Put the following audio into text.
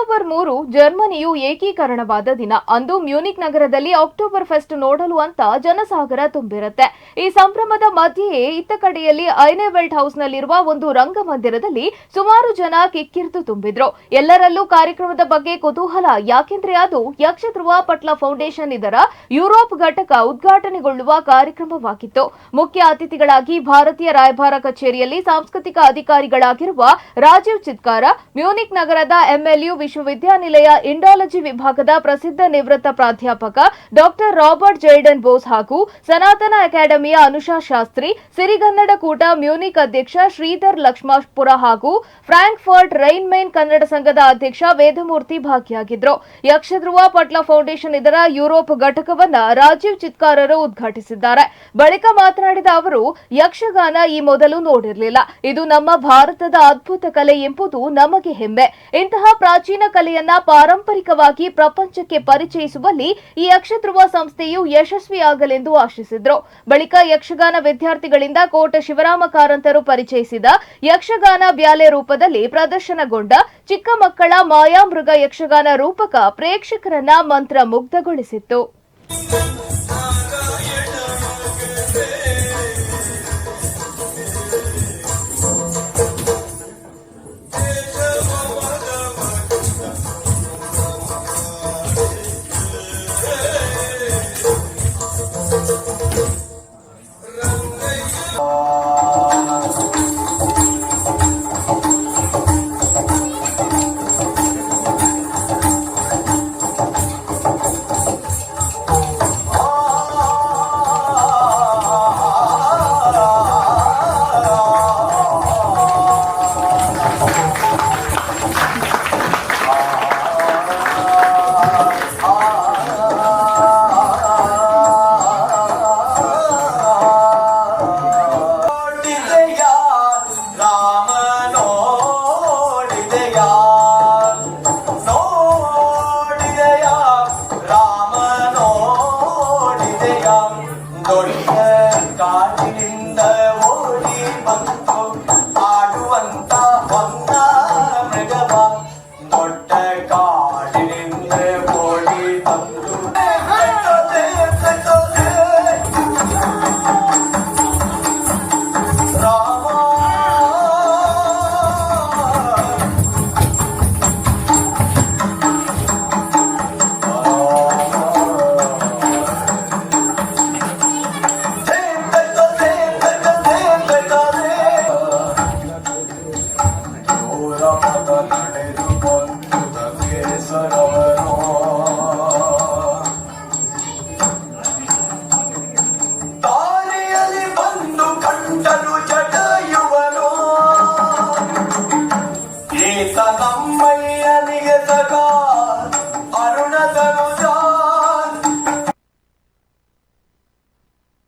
October ಮೂರು ಜರ್ಮನಿಯು ಏಕೀಕರಣವಾದ ದಿನ. ಅಂದು ಮ್ಯೂನಿಕ್ ನಗರದಲ್ಲಿ ಅಕ್ಟೋಬರ್ ಫೆಸ್ಟ್ ನೋಡಲು ಅಂತ ಜನಸಾಗರ ತುಂಬಿರುತ್ತೆ. ಈ ಸಂಭ್ರಮದ ಮಧ್ಯೆಯೇ ಇತ್ತ ಕಡೆಯಲ್ಲಿ ಐನೆವೆಲ್ಟ್ ಹೌಸ್ನಲ್ಲಿರುವ ಒಂದು ರಂಗಮಂದಿರದಲ್ಲಿ ಸುಮಾರು ಜನ ಕಿಕ್ಕಿರಿದು ತುಂಬಿದ್ರು. ಎಲ್ಲರಲ್ಲೂ ಕಾರ್ಯಕ್ರಮದ ಬಗ್ಗೆ ಕುತೂಹಲ. ಯಾಕೆಂದ್ರೆ ಅದು ಯಕ್ಷಧ್ರುವ ಪಟ್ಲ ಫೌಂಡೇಶನ್ ಇದರ ಯುರೋಪ್ ಘಟಕ ಉದ್ಘಾಟನೆಗೊಳ್ಳುವ ಕಾರ್ಯಕ್ರಮವಾಗಿತ್ತು. ಮುಖ್ಯ ಅತಿಥಿಗಳಾಗಿ ಭಾರತೀಯ ರಾಯಭಾರ ಕಚೇರಿಯಲ್ಲಿ ಸಾಂಸ್ಕೃತಿಕ ಅಧಿಕಾರಿಗಳಾಗಿರುವ ರಾಜೀವ್ ಚಿತ್ಕಾರ, ಮ್ಯೂನಿಕ್ ನಗರದ ಎಂಎಲ್ಯು ವಿಶ್ವವಿದ್ಯಾನಿಲಯ ಇಂಡಾಲಜಿ ವಿಭಾಗದ ಪ್ರಸಿದ್ಧ ನಿವೃತ್ತ ಪ್ರಾಧ್ಯಾಪಕ ಡಾಕ್ಟರ್ ರಾಬರ್ಟ್ ಜೈಡನ್ ಬೋಸ್ ಹಾಗೂ ಸನಾತನ ಅಕಾಡೆಮಿಯ ಅನುಷಾ ಶಾಸ್ತ್ರಿ ಸಿರಿಗನ್ನಡ ಕೂಟ ಮ್ಯೂನಿಕ್ ಅಧ್ಯಕ್ಷ ಶ್ರೀಧರ್ ಲಕ್ಷ್ಮಾಪುರ ಹಾಗೂ ಫ್ರಾಂಕ್ಫರ್ಟ್ ರೈನ್ಮೈನ್ ಕನ್ನಡ ಸಂಘದ ಅಧ್ಯಕ್ಷ ವೇದಮೂರ್ತಿ ಭಾಗಿಯಾಗಿದ್ರು. ಯಕ್ಷಧ್ರುವ ಪಟ್ಲ ಫೌಂಡೇಶನ್ ಇದರ ಯುರೋಪ್ ಘಟಕವನ್ನ ರಾಜೀವ್ ಚಿತ್ಕಾರರು ಉದ್ಘಾಟಿಸಿದ್ದಾರೆ. ಬಳಿಕ ಮಾತನಾಡಿದ ಅವರು, ಯಕ್ಷಗಾನ ಈ ಮೊದಲು ನೋಡಿರಲಿಲ್ಲ. ಇದು ನಮ್ಮ ಭಾರತದ ಅದ್ಭುತ ಕಲೆ ಎಂಬುದು ನಮಗೆ ಹೆಮ್ಮೆ. ಇಂತಹ ಪ್ರಾಚೀನ ಕಲೆಯನ್ನ ಪಾರಂಪರಿಕವಾಗಿ ಪ್ರಪಂಚಕ್ಕೆ ಪರಿಚಯಿಸುವಲ್ಲಿ ಈ ಯಕ್ಷಧ್ರುವ ಸಂಸ್ಥೆಯು ಯಶಸ್ವಿಯಾಗಲೆಂದು ಆಶಿಸಿದ್ರು. ಬಳಿಕ ಯಕ್ಷಗಾನ ವಿದ್ಯಾರ್ಥಿಗಳಿಂದ ಕೋಟ ಶಿವರಾಮ ಕಾರಂತರು ಪರಿಚಯಿಸಿದ ಯಕ್ಷಗಾನ ಬ್ಯಾಲೆ ರೂಪದಲ್ಲಿ ಪ್ರದರ್ಶನಗೊಂಡ ಚಿಕ್ಕ ಮಕ್ಕಳ ಮಾಯಾಮೃಗ ಯಕ್ಷಗಾನ ರೂಪಕ ಪ್ರೇಕ್ಷಕರನ್ನ ಮಂತ್ರ ಮುಗ್ಧಗೊಳಿಸಿತ್ತು